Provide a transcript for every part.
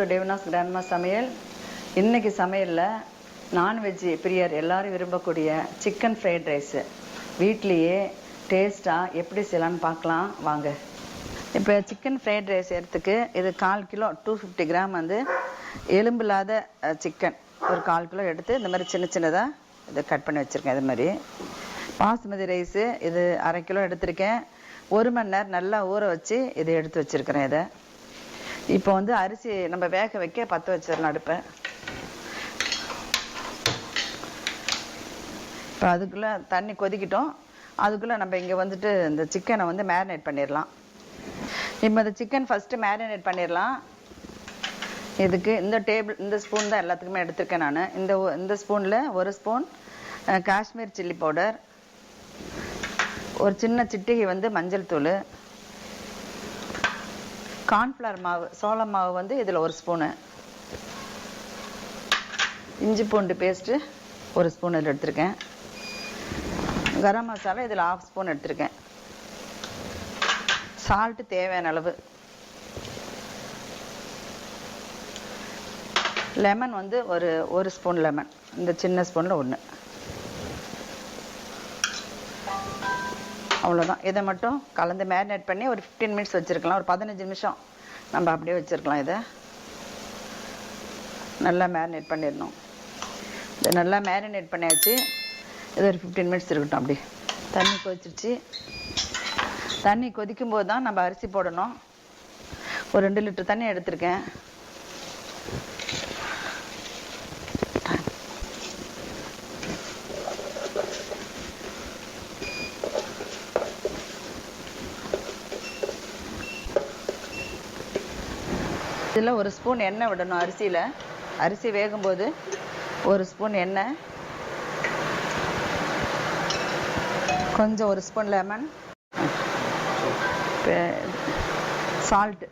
To டேவினாஸ் grandma சமையல். இன்னைக்கு சமையலில் நான்வெஜ் பிரியர் எல்லாரும் விரும்பக்கூடிய சிக்கன் ஃப்ரைட் ரைஸு வீட்லேயே டேஸ்ட்டாக எப்படி செய்யலாம்னு பார்க்கலாம். வாங்க. இப்போ சிக்கன் ஃப்ரைட் ரைஸ் எடுத்துக்கு இது கால் கிலோ டூ ஃபிஃப்டி கிராம் வந்து எலும்பில்லாத சிக்கன் ஒரு கால் கிலோ எடுத்து இந்த மாதிரி சின்ன சின்னதாக இதை கட் பண்ணி வச்சுருக்கேன் இது மாதிரி. பாசுமதி ரைஸு இது அரை கிலோ எடுத்திருக்கேன். ஒரு மணி நேரம் நல்லா ஊற வச்சு இதை எடுத்து வச்சிருக்கிறேன் இதை. இப்போ வந்து அரிசி நம்ம வேக வைக்க பற்ற வச்சிடலாம் அடுப்பை. இப்போ அதுக்குள்ளே தண்ணி கொதிக்கிட்டோம். அதுக்குள்ளே நம்ம இங்கே வந்துட்டு இந்த சிக்கனை வந்து மேரினேட் பண்ணிடலாம். இப்போ இந்த சிக்கன் ஃபஸ்ட்டு மேரினேட் பண்ணிடலாம். இதுக்கு இந்த டேபிள் இந்த ஸ்பூன் தான் எல்லாத்துக்குமே எடுத்திருக்கேன் நான். இந்த இந்த ஸ்பூனில் ஒரு ஸ்பூன் காஷ்மீர் சில்லி பவுடர் ஒரு சின்ன சிட்டிகை வந்து மஞ்சள் தூள் கார்ன்ஃப்ளவர் மாவு சோள மாவு வந்து இதில் ஒரு ஸ்பூனு. இஞ்சி பூண்டு பேஸ்ட்டு ஒரு ஸ்பூன் இதில் எடுத்திருக்கேன். கரம் மசாலா இதில் ஆஃப் ஸ்பூன் எடுத்திருக்கேன். சால்ட்டு தேவையான அளவு. லெமன் வந்து ஒரு ஒரு ஸ்பூன் லெமன் இந்த சின்ன ஸ்பூனில் ஒன்று அவ்வளோதான் இதை மட்டும் கலந்து மேரினேட் பண்ணி ஒரு ஃபிஃப்டீன் மினிட்ஸ் வச்சுருக்கலாம். ஒரு பதினஞ்சு நிமிஷம் நம்ம அப்படியே வச்சுருக்கலாம் இதை. நல்லா மேரினேட் பண்ணிடணும். இதை நல்லா மேரினேட் பண்ணியாச்சு. இது ஒரு ஃபிஃப்டீன் மினிட்ஸ் இருக்கட்டும் அப்படி. தண்ணி கொதிச்சிருச்சு. தண்ணி கொதிக்கும் போது தான் நம்ம அரிசி போடணும். ஒரு ரெண்டு லிட்டர் தண்ணி எடுத்திருக்கேன். இதில் ஒரு ஸ்பூன் எண்ணெய் விடணும் அரிசியில். அரிசி வேகும்போது ஒரு ஸ்பூன் எண்ணெய். கொஞ்சம் ஒரு ஸ்பூன் லெமன். சால்ட்டு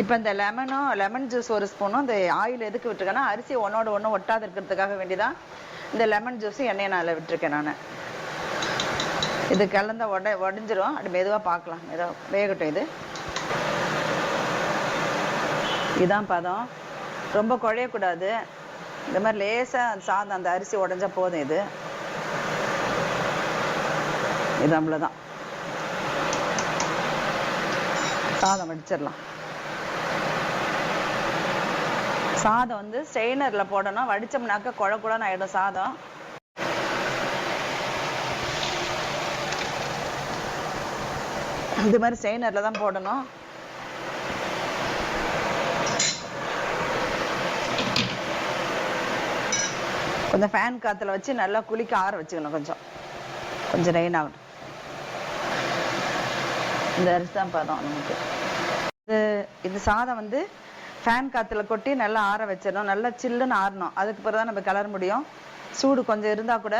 இப்போ இந்த லெமனும் லெமன் ஜூஸ் ஒரு ஸ்பூனும் இந்த ஆயில் எதுக்கு விட்டுருக்கேன்னா அரிசி ஒன்னோட ஒன்று ஒட்டாது இருக்கிறதுக்காக வேண்டிதான் இந்த லெமன் ஜூஸும் எண்ணெயை நான் அதில் விட்டுருக்கேன் நான். இது கலந்த உட உடஞ்சிரும். அப்படி மெதுவாக பார்க்கலாம். மெதுவாக வேகட்டும் இது. இதான் பதம். ரொம்ப குழையக்கூடாது. இந்த மாதிரி லேசாக சாதம் அந்த அரிசி உடஞ்சா போதும் இது. இது அவ்வளோதான் சாதம் வடிச்சிடலாம். சாதம் வந்து ஸ்ட்ரெயினரில் போடணும். வடித்தோம்னாக்க குழ குழன்னு ஆயிடும் சாதம். இது மாதிரி ஸ்ட்ரெயினரில் தான் போடணும். கொஞ்சம் ஃபேன் காற்றுல வச்சு நல்லா குளிக்க ஆற வச்சுக்கணும் கொஞ்சம். கொஞ்சம் ரெயின் ஆகணும். இந்த அரிசி தான் பதம் நமக்கு. இது இது சாதம் வந்து ஃபேன் காற்றுல கொட்டி நல்லா ஆற வச்சிடணும். நல்லா சில்லுன்னு ஆறணும். அதுக்கு பிறகு தான் நம்ம கிளற முடியும். சூடு கொஞ்சம் இருந்தா கூட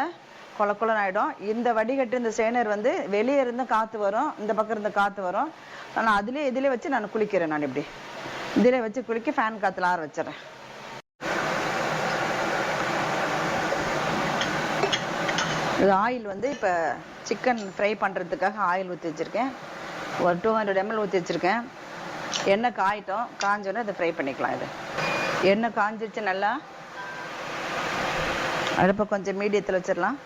கொல கொலன்னு ஆயிடும். இந்த வடிகட்டு இந்த சேனர் வந்து வெளியே இருந்து காற்று வரும். இந்த பக்கம் இருந்து காற்று வரும். ஆனால் அதுலேயே இதிலே வச்சு நான் குளிக்கிறேன் நான் இப்படி. இதிலே வச்சு குளிக்க ஃபேன் காற்றுல ஆற வச்சிடறேன். இது ஆயில் வந்து இப்போ சிக்கன் ஃப்ரை பண்ணுறதுக்காக ஆயில் ஊற்றி வச்சுருக்கேன். ஒரு டூ ஹண்ட்ரட் எம்எல் ஊற்றி வச்சுருக்கேன். எண்ணெய் காயிட்டோம். காஞ்சோன்னே இதை ஃப்ரை பண்ணிக்கலாம் இது. எண்ணெய் காஞ்சிருச்சு நல்லா. அடுப்பை கொஞ்சம் மீடியத்தில் வச்சிடலாம்.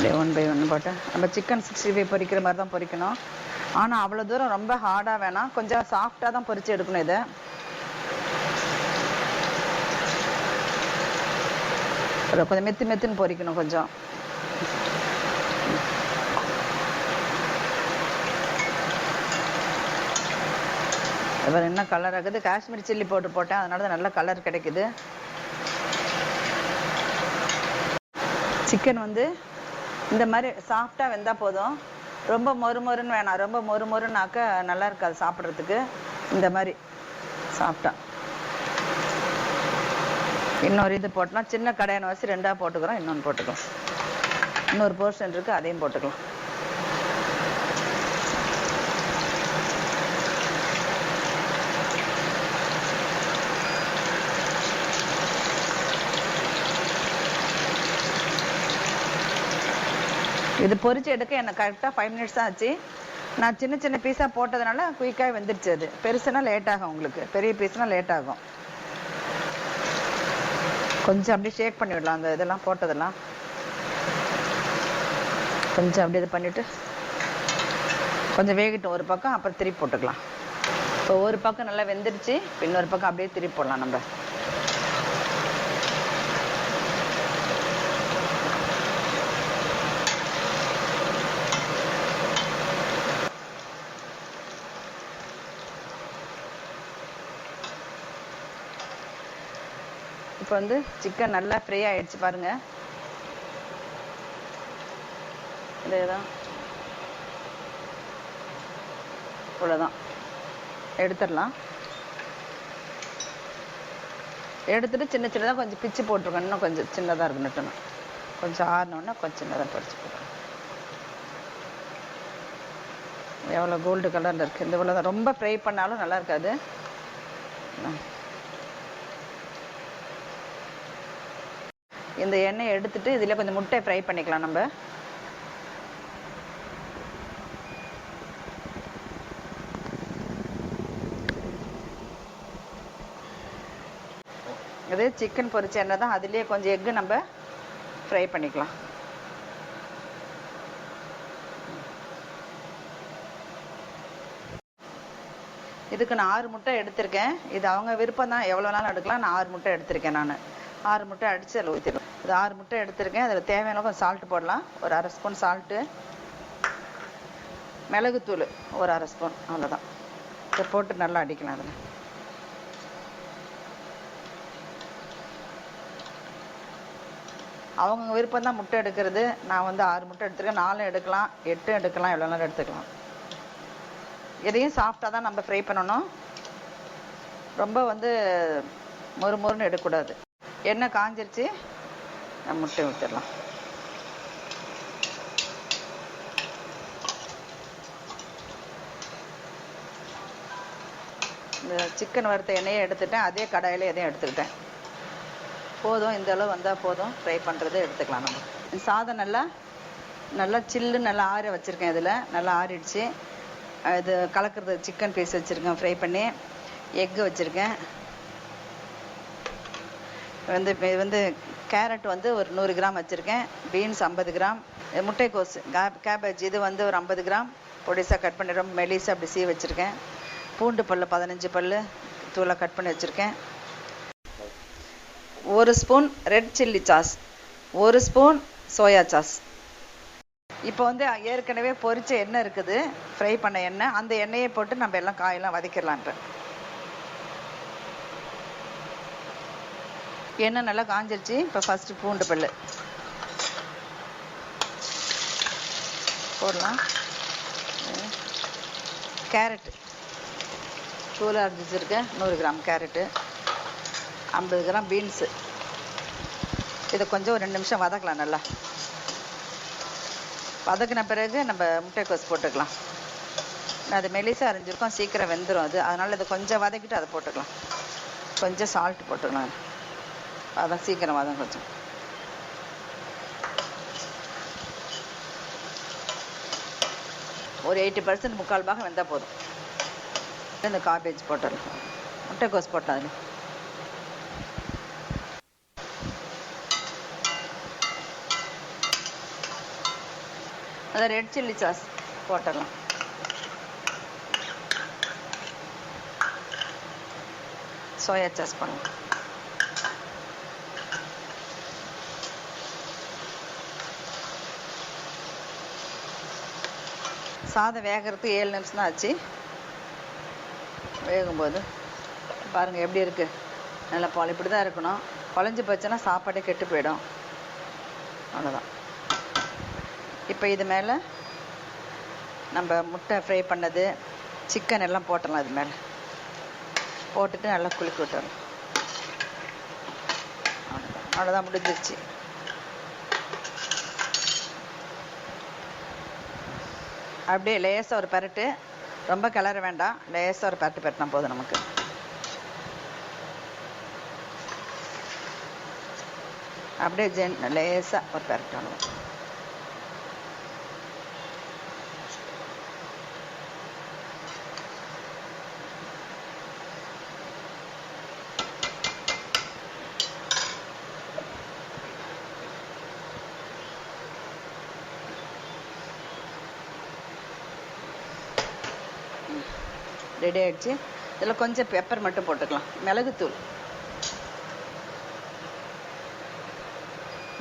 அப்படியே ஒன் பை ஒன் போட்டு. நம்ம சிக்கன் சிக்ஸ்டி ஃபைவ் பொரிக்கிற மாதிரி தான் பொரிக்கணும் ஆனால் அவ்வளோ தூரம் ரொம்ப ஹார்டாக வேணாம். கொஞ்சம் சாஃப்டாக தான் பொரித்து எடுக்கணும் இதை. அப்புறம் கொஞ்சம் மெத்து மெத்துன்னு பொரிக்கணும் கொஞ்சம். அப்புறம் என்ன கலர் ஆகுது? காஷ்மீர் சில்லி போட்டு போட்டேன். அதனால தான் நல்ல கலர் கிடைக்குது. சிக்கன் வந்து இந்த மாதிரி சாஃப்டாக வெந்தால் போதும். ரொம்ப மொறு மொறுன்னு வேணாம். ரொம்ப மொறு மொறுனாக்க நல்லா இருக்காது சாப்பிட்றதுக்கு. இந்த மாதிரி சாப்பிட்டா இன்னொரு இது போட்டலாம். சின்ன கடையான வச்சு ரெண்டாக போட்டுக்கிறோம். இன்னொன்று போட்டுக்கலாம். இன்னொரு போர்ஷன் இருக்குது அதையும் போட்டுக்கலாம். இது பொறிச்சு எடுக்க எனக்கு கரெக்டாக ஃபைவ் மினிட்ஸ் தான் ஆச்சு. நான் சின்ன சின்ன பீஸாக போட்டதுனால குயிக்காக வெந்துருச்சு அது. பெருசுனா லேட் ஆகும் உங்களுக்கு. பெரிய பீஸ்னால் லேட் ஆகும். கொஞ்சம் அப்படியே ஷேக் பண்ணி விடலாம் அந்த இதெல்லாம் போட்டதெல்லாம். கொஞ்சம் அப்படியே இது பண்ணிட்டு கொஞ்சம் வேகட்டும். ஒரு பக்கம் அப்புறம் திருப்பி போட்டுக்கலாம். இப்போ ஒரு பக்கம் நல்லா வெந்துருச்சு இன்னொரு பக்கம் அப்படியே திருப்பி போடலாம் நம்ம. இப்போ வந்து சிக்கன் நல்லா ஃப்ரை ஆயிடுச்சு பாருங்க. இதேதான். இவ்வளோதான் எடுத்துடலாம். எடுத்துட்டு சின்ன சின்னதாக கொஞ்சம் பிச்சு போட்டிருக்கோம் இன்னும் கொஞ்சம் சின்னதாக இருக்கணும் கொஞ்சம் ஆறினோன்னா கொஞ்சம் சின்னதாக பறிச்சு போட்டுருக்கோம் எவ்வளோ கோல்டு கலரில் இருக்குது இந்த இவ்வளோ ரொம்ப ஃப்ரை பண்ணாலும் நல்லா இருக்காது. இந்த எண்ணெயை எடுத்துட்டு இதில் கொஞ்சம் முட்டை ஃப்ரை பண்ணிக்கலாம் நம்ம. இது சிக்கன் பொரிச்ச எண்ணெய் தான். அதுலேயே கொஞ்சம் எக்கு நம்ம ஃப்ரை பண்ணிக்கலாம். இதுக்கு நான் ஆறு முட்டை எடுத்திருக்கேன். இது அவங்க விருப்பம் தான் எவ்வளோ நாளும் எடுக்கலாம்? நான் ஆறு முட்டை எடுத்திருக்கேன் நான். ஆறு முட்டை அடித்து அதில் ஊற்றிடும் இது ஆறு முட்டை எடுத்திருக்கேன். அதில் தேவையான கொஞ்சம் சால்ட்டு போடலாம். ஒரு அரை ஸ்பூன் சால்ட்டு மிளகுத்தூள் ஒரு அரை ஸ்பூன் அவ்வளோதான் இதை போட்டு நல்லா அடிக்கலாம் அதில். அவங்க விருப்பம் தான் முட்டை எடுக்கிறது. நான் வந்து ஆறு முட்டை எடுத்துருக்கேன். நாலும் எடுக்கலாம். எட்டும் எடுக்கலாம். எவ்வளோ நேரம் எடுத்துக்கலாம். எதையும் சாஃப்டாக தான் நம்ம ஃப்ரை பண்ணணும். ரொம்ப வந்து மொறு மொறுன்னு எடுக்கக்கூடாது. எண்ணெய் காஞ்சிருச்சு. முட்டை ஊற்றிடலாம் இந்த சிக்கன் வறுத்த எண்ணெயை எடுத்துட்டேன். அதே கடாயில் எதையும் எடுத்துக்கிட்டேன். போதும் இந்த அளவு வந்தால் போதும். ஃப்ரை பண்ணுறது எடுத்துக்கலாம் நம்ம. சாதம் நல்லா நல்லா சில்லு நல்லா ஆற வச்சுருக்கேன் இதில். நல்லா ஆறிடுச்சு. இது கலக்கிறது சிக்கன் பீஸ் வச்சுருக்கேன். ஃப்ரை பண்ணி எக்கு வச்சுருக்கேன். வந்து வந்து கேரட் வந்து ஒரு நூறு கிராம் வச்சுருக்கேன். பீன்ஸ் ஐம்பது கிராம். இது முட்டைக்கோஸ் கேபேஜ் இது வந்து ஒரு ஐம்பது கிராம். பொடிசாக கட் பண்ணி ரொம்ப மெலிசாக அப்படி சீ வச்சுருக்கேன். பூண்டு பல்லு பதினஞ்சு பல் தூளாக கட் பண்ணி வச்சுருக்கேன். ஒரு ஸ்பூன் ரெட் சில்லி சாஸ். ஒரு ஸ்பூன் சோயா சாஸ். இப்போ வந்து ஏற்கனவே பொரிச்ச எண்ணெய் இருக்குது. ஃப்ரை பண்ண எண்ணெய். அந்த எண்ணெயை போட்டு நம்ம எல்லாம் காயெல்லாம் வதக்கிடலான்ட்டு. எண்ணெய் நல்லா காஞ்சிருச்சு? இப்போ ஃபஸ்ட்டு பூண்டு பல்லு. போடலாம். கேரட்டு தூளாக அரைச்சி நூறு கிராம் கேரட்டு ஐம்பது கிராம் பீன்ஸு இதை கொஞ்சம் ஒரு ரெண்டு நிமிஷம் வதக்கலாம் நல்லா. வதக்கின பிறகு நம்ம முட்டைக்கோஸ் போட்டுக்கலாம். அது மெலிசாக அரைஞ்சிருக்கோம் சீக்கிரம் வெந்துடும் அது. அதனால் இதை கொஞ்சம் வதக்கிட்டு அதை போட்டுக்கலாம். கொஞ்சம் சால்ட் போட்டுக்கலாம். அதான் சீக்கிரம் தான் கொஞ்சம். ஒரு எயிட்டி பர்சன்ட் முக்கால் பாகம் வெந்தால் போதும். இந்த காபேஜ் போட்டுடலாம் முட்டைக்கோஸ் போட்டேன் அதில். அதான் ரெட் சில்லி சாஸ் போட்டலாம் சோயா சாஸ் பண்ணலாம் சாதம் வேகிறதுக்கு ஏழு நிமிஷம் தான் ஆச்சு. வேகும்போது பாருங்கள் எப்படி இருக்குது நல்லா பால் இப்படி தான் இருக்கணும். குழஞ்சி போச்சுன்னா சாப்பாடே கெட்டு போயிடும். அவ்வளோதான் இப்போ இது மேலே நம்ம முட்டை ஃப்ரை பண்ணது சிக்கன் எல்லாம் போட்டலாம் இது மேலே. போட்டுட்டு நல்லா குலுக்கி விட்டுறோம் அவ்வளோதான் அவ்வளோதான் முடிஞ்சிருச்சு. அப்படியே லேசாக ஒரு பரட்டு. ரொம்ப கிளற வேண்டாம். லேசாக ஒரு பரட்டு பரட்டினா போதும் நமக்கு. அப்படியே ஜென் லேசாக ஒரு பரட்டு ரெடி ஆகிடுச்சு இதில் கொஞ்சம் பெப்பர் மட்டும் போட்டுக்கலாம். மிளகுத்தூள்.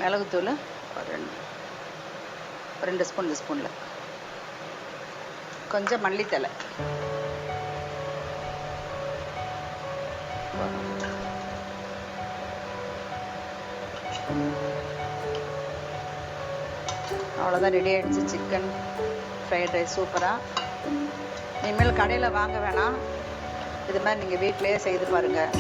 மிளகுத்தூள் ஒரு ரெண்டு ரெண்டு ஸ்பூன் இந்த ஸ்பூனில் கொஞ்சம் மல்லித்தலை. அவ்வளோதான் ரெடி ஆயிடுச்சு. சிக்கன் ஃப்ரைட் ரைஸ் சூப்பராக இனிமேல் கடையில் வாங்க வேணாம். இது மாதிரி நீங்கள் வீட்டிலேயே செய்து பாருங்கள்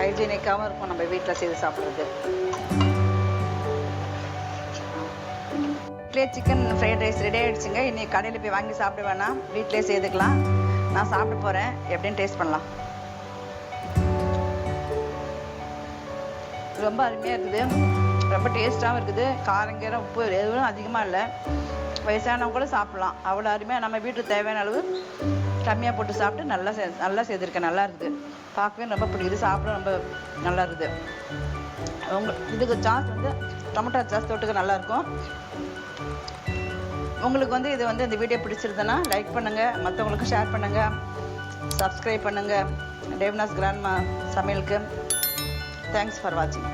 ஹைஜீனிக்காகவும் இருக்கும் நம்ம வீட்டில் செய்து சாப்பிட்றது. வீட்லேயே சிக்கன் ஃப்ரைட் ரைஸ் ரெடி ஆகிடுச்சுங்க இன்னைக்கு கடையில் போய் வாங்கி சாப்பிட வேணாம். வீட்டிலேயே செய்துக்கலாம். நான் சாப்பிட போகிறேன் எப்படின்னு டேஸ்ட் பண்ணலாம். ரொம்ப அருமையாக இருக்குது. ரொம்ப டேஸ்ட்டாகவும் இருக்குது. காரங்கீரம் உப்பு எதுவும் அதிகமாக இல்லை. வயசானவங்க கூட சாப்பிட்லாம். அவ்வளோ அருமையாக நம்ம வீட்டுக்கு தேவையான அளவு கம்மியாக போட்டு சாப்பிட்டு நல்லா செ நல்லா செய்திருக்கேன் நல்லா இருக்குது. பார்க்கவே ரொம்ப பிடிக்குது சாப்பிட ரொம்ப நல்லா இருக்குது. உங்க இதுக்கு சாஸ் வந்து டொமேட்டோ சாஸ் தொட்டுக்க நல்லாயிருக்கும் உங்களுக்கு வந்து இது வந்து இந்த வீடியோ பிடிச்சிருந்தேன்னா லைக் பண்ணுங்கள் மற்றவங்களுக்கு ஷேர் பண்ணுங்கள் சப்ஸ்கிரைப் பண்ணுங்கள் டேவ்னாஸ் கிராண்ட்மா சமையலுக்கு. தேங்க்ஸ் ஃபார் வாட்சிங்